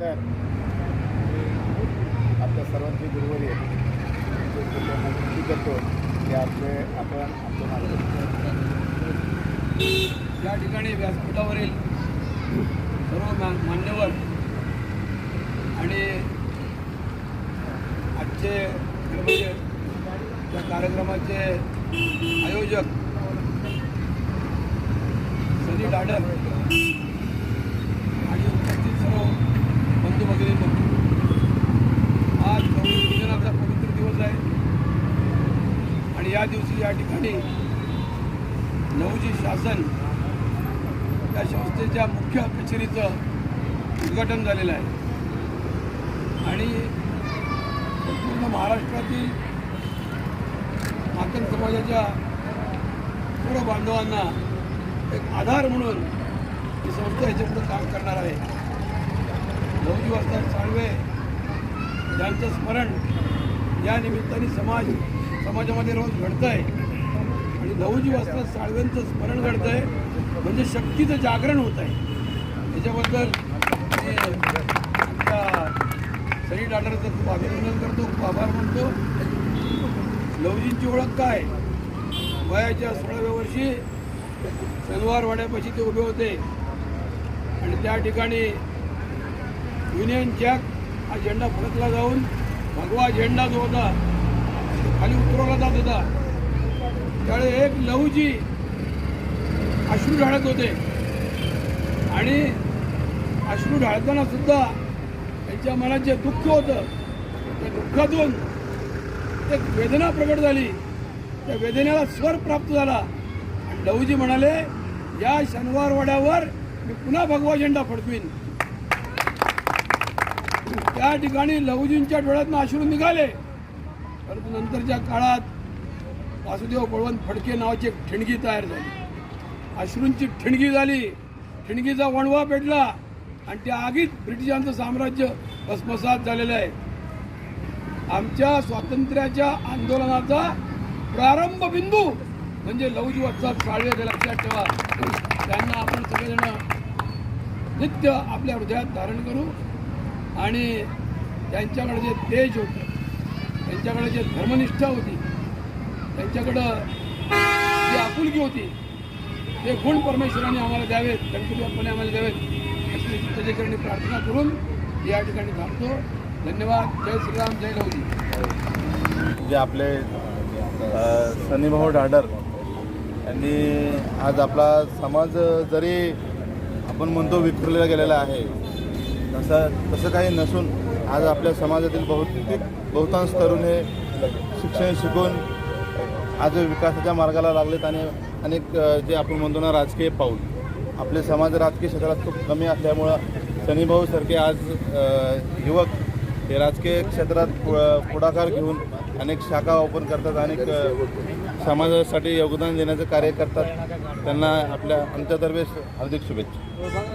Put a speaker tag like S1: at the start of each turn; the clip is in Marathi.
S1: तर आपल्या सर्वांची गुरुवारी विनंती करतो. की आपले आपण आपलं मार्ग
S2: या ठिकाणी व्यासपीठावरील सर्व मान्यवर आणि आजचे म्हणजे त्या कार्यक्रमाचे आयोजक सनी डाडर आणि उपस्थित सर्व बंधू भगिनी आज गौरी पूजनाचा पवित्र दिवस आहे आणि या दिवशी या ठिकाणी नवजी शासन या संस्थेच्या मुख्य कचेरीचं उद्घाटन झालेलं आहे. आणि पूर्ण महाराष्ट्रातील मातन समाजाच्या सर्व बांधवांना एक आधार म्हणून ही संस्था याच्यापुढे काम करणार आहे. नवजी वाजता साळवे यांचं स्मरण या निमित्ताने समाज समाजामध्ये रोज घडतं आहे नऊजी वाजता साळव्यांचं स्मरण घडतं आहे म्हणजे शक्तीचं जागरण होत आहे त्याच्याबद्दल आमच्या सनी डाटरचं खूप अभिनंदन करतो खूप आभार मानतो. लवजींची ओळख काय? वयाच्या सोळाव्या वर्षी शनिवार वाड्यापाशी ते उभे होते. आणि त्या ठिकाणी युनियन जॅक हा झेंडा फडकला जाऊन भगवा झेंडा जो होता खाली उतरवला जात होता. त्यावेळी एक लहूजी अश्रू ढाळत होते. आणि अश्रू ढाळताना सुद्धा त्यांच्या मनात जे दुःख होतं त्या दुःखातून एक वेदना प्रकट झाली. त्या वेदनेला स्वर प्राप्त झाला. आणि लहूजी म्हणाले या शनिवारवाड्यावर मी पुन्हा भगवा झेंडा फडकवीन. त्या ठिकाणी लहूजींच्या डोळ्यातनं अश्रू निघाले. परंतु नंतरच्या काळात वासुदेव बळवंत फडके नावाची एक ठिणगी तयार झाली. अश्रूंची ठिणगी झाली. ठिणगीचा वणवा पेटला आणि त्या आगीत ब्रिटिशांचं साम्राज्य भस्मसात झालेलं आहे. आमच्या स्वातंत्र्याच्या आंदोलनाचा प्रारंभ बिंदू म्हणजे लवजी वत्साद साळवे लक्षात ठेवा त्यांना आपण सगळेजण नित्य आपल्या हृदयात धारण करू आणि त्यांच्याकडे जे तेज होतं त्यांच्याकडे जे धर्मनिष्ठा होती त्यांच्याकडं जी आपुलकी होती ते गुण परमेश्वराने आम्हाला द्यावेत गणपती बाप्पाने आम्हाला द्यावेत अशी त्याच्याकडे प्रार्थना करून या ठिकाणी थांबतो. धन्यवाद. जय श्रीराम जय लवजी
S1: जे आपले सनीभाऊ डाडर यांनी आज आपला समाज जरी आपण म्हणतो विखुरलेला गेलेला आहे तसं तसं काही नसून आज आपल्या समाजातील बहुतेक बहुतांश तरुण हे शिक्षण शिकून आज विकासाच्या मार्गाला लागलेत आणि अनेक जे आपण म्हणतो ना राजकीय पाऊल. आपले समाज राजकीय क्षेत्रात खूप कमी असल्यामुळं सनीभाऊसारखे आज युवक हे राजकीय क्षेत्रात पु- पुढाकार घेऊन अनेक शाखा ओपन करतात अनेक समाजासाठी योगदान देण्याचं कार्य करतात. त्यांना आपल्या आमच्यातर्फे हार्दिक शुभेच्छा.